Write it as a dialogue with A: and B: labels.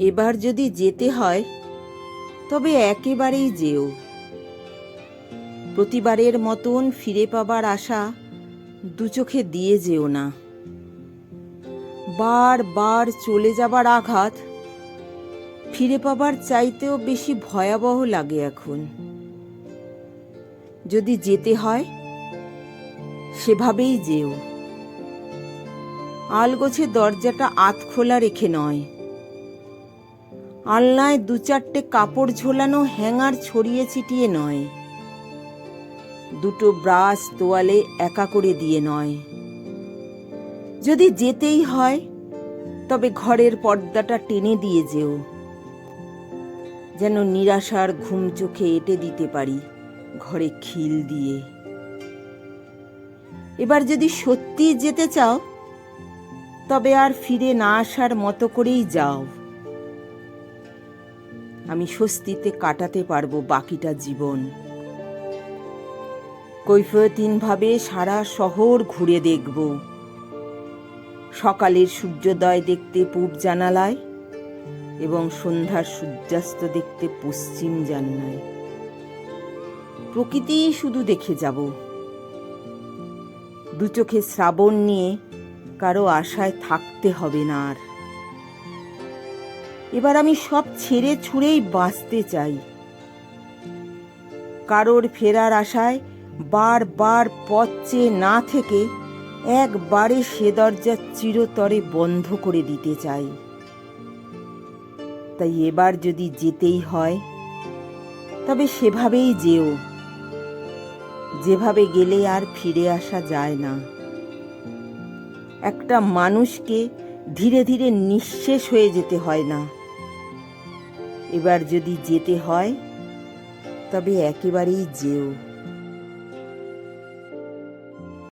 A: এবার যদি যেতে হয়, তবে একেবারেই যেও। প্রতিবারের মতন ফিরে পাবার আশা দু চোখে দিয়ে যেও না। বার বার চলে যাবার আঘাত ফিরে পাবার চাইতেও বেশি ভয়াবহ লাগে এখন। যদি যেতে হয়, সেভাবেই যেও। আলগোছে দরজাটা আত খোলা রেখে নয়। আলনায় দু চারটে কাপড় ঝোলানো হ্যাঙ্গার ছড়িয়ে ছিটিয়ে নয়। দুটো ব্রাশ তোয়ালে একা করে দিয়ে নয়। যদি যেতেই হয়, তবে ঘরের পর্দাটা টেনে দিয়ে যেও। যেন নিরাশার ঘুম চোখে এঁটে দিতে পারি ঘরে খিল দিয়ে। এবার যদি সত্যি যেতে চাও, তবে আর ফিরে না আসার মতো করেই যাও। আমি স্বস্তিতে কাটাতে পারব বাকিটা জীবন। কৈফতিনভাবে সারা শহর ঘুরে দেখব। সকালের সূর্যোদয় দেখতে পূব জানালায় এবং সন্ধ্যার সূর্যাস্ত দেখতে পশ্চিম জানলায়। প্রকৃতি শুধু দেখে যাব। দু চোখে শ্রাবণ নিয়ে কারও আশায় থাকতে হবে না আর। এবার আমি সব ছেড়ে ছুঁড়েই বাঁচতে চাই। কারোর ফেরার আশায় বারবার পথ চেয়ে না থেকে একবারে সে দরজা চিরতরে বন্ধ করে দিতে চাই। তাই এবার যদি যেতেই হয়, তবে সেভাবেই যেও। যেভাবে গেলে আর ফিরে আসা যায় না। একটা মানুষকে ধীরে ধীরে নিঃশেষ হয়ে যেতে হয় না। এবার যদি যেতে হয় তবে একেবারেই যেও।